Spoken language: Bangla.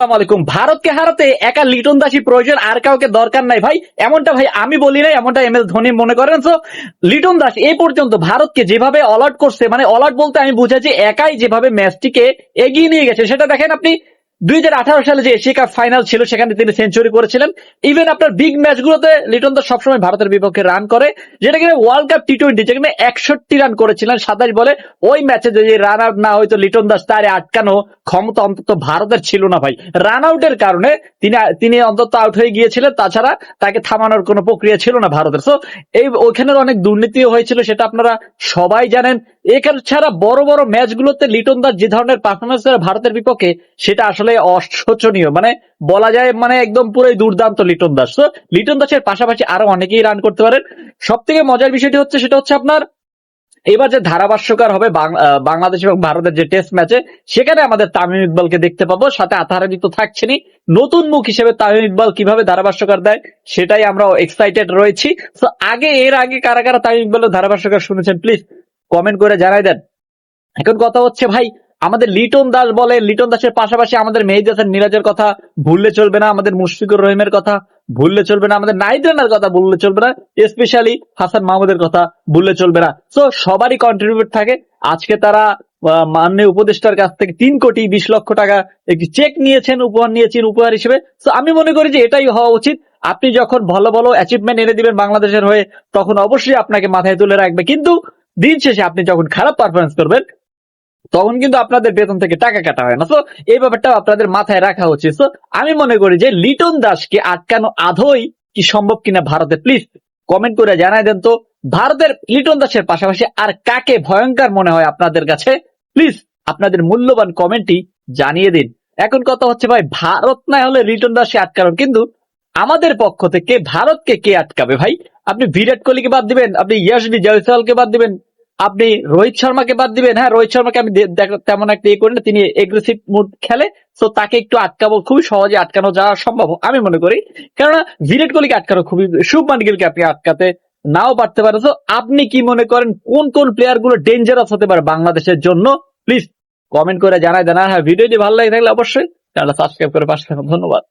আলাইকুম। ভারতকে হারাতে একা লিটন দাসী প্রয়োজন আর কাউকে দরকার নাই ভাই। এমনটা ভাই আমি বলি নাই, এমনটা এম এস ধোনি মনে করেন। তো লিটন দাস এই পর্যন্ত ভারতকে যেভাবে অলআউট করছে মানে অলআউট বলতে আমি বুঝাচ্ছি একাই যেভাবে ম্যাচটিকে এগিয়ে নিয়ে গেছে। সেটা দেখেন আপনি দুই হাজার আঠারো সালে যে এশিয়া কাপ ফাইনাল ছিল, সেখানে তিনি সেঞ্চুরি করেছিলেন। ইভেন আপনার বিগ ম্যাচগুলোতে লিটন দাস সবসময় ভারতের বিপক্ষে রান করে। যেটা কিনা ওয়ার্ল্ড কাপ টি টোয়েন্টি যেখানে একষট্টি রান করেছিলেন, সাতাশ বলে ওই ম্যাচে যদি রান আউট না হয়তো লিটন দাস তারে আটকানো ক্ষমতা অন্তত ভারতের ছিল না ভাই। রান আউটের কারণে তিনি তিনি অন্তত আউট হয়ে গিয়েছিলেন। তাছাড়া তাকে থামানোর কোনো প্রক্রিয়া ছিল না ভারতের। সো এই ওইখানের অনেক দুর্নীতিও হয়েছিল, সেটা আপনারা সবাই জানেন। এখানে ছাড়া বড় বড় ম্যাচগুলোতে লিটন দাস যে ধরনের পারফরমেন্স করে ভারতের বিপক্ষে, সেটা আসলে অশোচনীয়। মানে বলা যায় মানে একদম পুরোই দুর্দান্ত লিটন দাস। তো লিটন দাসের পাশাপাশি আরও অনেকেই রান করতে পারেন। সব থেকে মজার বিষয়টি হচ্ছে, সেটা হচ্ছে আপনার, এবার যে ধারাভাষ্যকার হবে বাংলাদেশ এবং ভারতের যে টেস্ট ম্যাচে সেখানে আমাদের তামিম ইকবালকে দেখতে পাবো। সাথে আতাহারাবি তো থাকছেনই। নতুন মুখ হিসেবে তামিম ইকবাল কীভাবে ধারাভাষ্যকার দেয়, সেটাই আমরা এক্সাইটেড রয়েছি। তো আগে, এর আগে কারা কারা তামিম ইকবালের ধারাভাষ্যকার শুনেছেন প্লিজ কমেন্ট করে জানাই দেন। এখন কথা হচ্ছে ভাই, আমাদের লিটন দাস বলে, লিটন দাসের পাশাপাশি আমাদের মেহেদি হাসান মিরাজের কথা ভুললে চলবে না, আমাদের মুশফিকুর রহিমের কথা ভুললে চলবে না, আমাদের নাইট রানার কথা ভুললে চলবে না স্পেশালি হাসান মাহমুদের কথা ভুললে চলবে না। তো সবারই কন্ট্রিবিউট থাকে। আজকে তারা মাননীয় উপদেষ্টার কাছ থেকে তিন কোটি বিশ লক্ষ টাকা একটি চেক নিয়েছেন, উপহার নিয়েছেন, উপহার হিসেবে। তো আমি মনে করি যে এটাই হওয়া উচিত। আপনি যখন ভালো ভালো অ্যাচিভমেন্ট এনে দিবেন বাংলাদেশের হয়ে, তখন অবশ্যই আপনাকে মাথায় তুলে রাখবে। কিন্তু দিন শেষে আপনি যখন খারাপ পারফরমেন্স করবেন, তখন কিন্তু আপনাদের বেতন থেকে টাকা কাটা হয় না। তো এই ব্যাপারটা আপনাদের মাথায় রাখা উচিত। তো আমি মনে করি যে লিটন দাসকে আটকানো আধই কি সম্ভব কিনা ভারতে? প্লিজ কমেন্ট করে জানাই দেন তো। ভারতের লিটন দাসের পাশাপাশি আর কাকে ভয়ঙ্কর মনে হয় আপনাদের কাছে? প্লিজ আপনাদের মূল্যবান কমেন্টই জানিয়ে দিন। এখন কথা হচ্ছে ভাই, ভারত না হলে লিটন দাসকে আটকানো কিন্তু আমাদের পক্ষ থেকে ভারতকে কে আটকাবে ভাই? আপনি বিরাট কোহলিকে বাদ দিবেন, আপনি ইয়াসডি জয়সওয়ালকে বাদ দিবেন আপনি রোহিত শর্মাকে বাদ দিবেন। হ্যাঁ রোহিত শর্মাকে আমি তেমন একটা ইয়ে করি না। তিনি এগ্রেসিভ মুড খেলে তো তাকে একটু আটকাবো, খুবই সহজে আটকানো যাওয়া সম্ভব আমি মনে করি। কেননা বিরাট কোহলিকে আটকানো খুবই শুভমান গিলকে আপনি আটকাতে নাও পারতে পারে তো আপনি কি মনে করেন, কোন কোন প্লেয়ারগুলো ডেঞ্জারাস হতে পারে বাংলাদেশের জন্য? প্লিজ কমেন্ট করে জানাই দেন। আর হ্যাঁ ভিডিওটি ভালো লাগে থাকলে অবশ্যই চ্যানেলটা সাবস্ক্রাইব করে পাশে ধন্যবাদ।